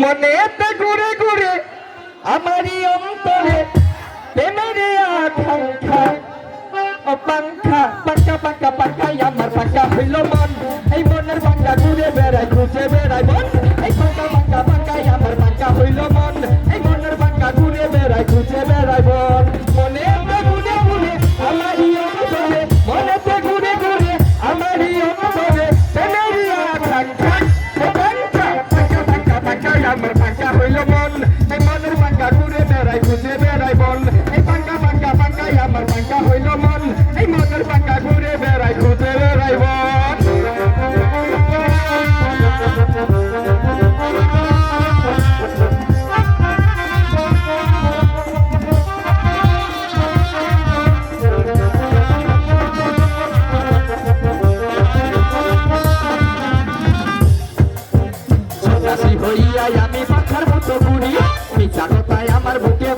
মনেতে ঘুরে ঘুরে আমারই অন্তরে প্রেমের আকাঙ্ক্ষা। ও পাঙ্খা পাঙ্কা পাঙ্কা পাঙ্কাই আমার পাঙ্কা হইল মন। এই মনের পাঙ্কা ঘুরে বেড়াই খুঁজে বেড়াই মন। এই পাঙ্কা পাঙ্কা পাঙ্কাই আমার পাঙ্কা হইল মন। এই মনের পাঙ্কা ঘুরে বেড়াই খুঁজে বেড়াই মন। খুশি হইয়াই আমি পাখার মতো ঘুরি মিথ্যা কথায় আমার বুকে